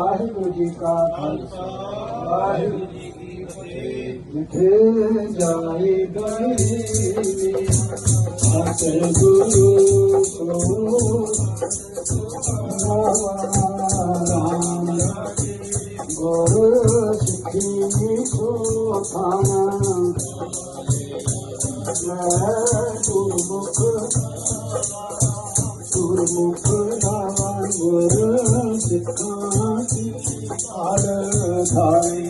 ਵਾਹਿਗੁਰੂ ਜੀ ਕਾ ਖਾਲਸਾ, ਵਾਹਿਗੁਰੂ ਜੀ ਕੀ ਫਤਿਹ। ਜਿਥੇ ਜਾਏ ਗਏ ਸਤਿ ਗੁਰੂ ਕੋ ਨਾਮ ਗੁਰ ਸਿੱਖੀ ਕੋ ਥਾਨਾ ਮੈਂ ਗੁਰਮੁਖ ਗੁਰਮੁਖ ਨਾਮ ਗੁਰ ਸਿੱਖਾਂ गुरु सिद्धांत हार धारी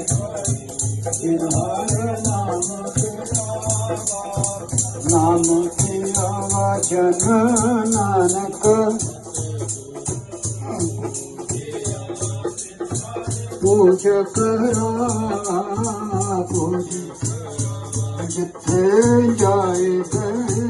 गिरहार नाम नाम के जन नानक पूज करा पूज जिथे जाए गए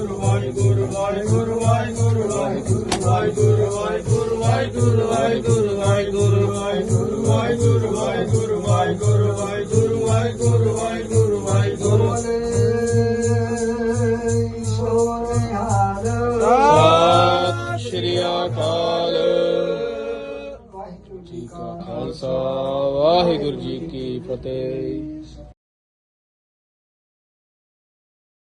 ਵਾਹਿਗੁਰੂ ਵਾਹਿਗੁਰੂ ਵਾਹਿਗੁਰੂ ਵਾਹਿਗੁਰੂ ਵਾਹਿਗੁਰੂ ਵਾਹਿਗੁਰੂ ਵਾਹਿਗੁਰੂ ਵਾਹਿਗੁਰੂ ਵਾਹਿਗੁਰੂ ਵਾਹਿਗੁਰੂ ਵਾਹਿਗੁਰੂ ਵਾਹਿਗੁਰੂ ਵਾਹਿਗੁਰੂ ਵਾਹਿਗੁਰੂ ਵਾਹਿਗੁਰੂ ਵਾਹਿਗੁਰੂ ਸ਼੍ਰੀ ਅਕਾਲ ਵਾਹਿਗੁਰੂ ਜੀ ਕਾ ਖਾਲਸਾ ਵਾਹਿਗੁਰੂ ਜੀ ਕੀ ਫਤਿਹ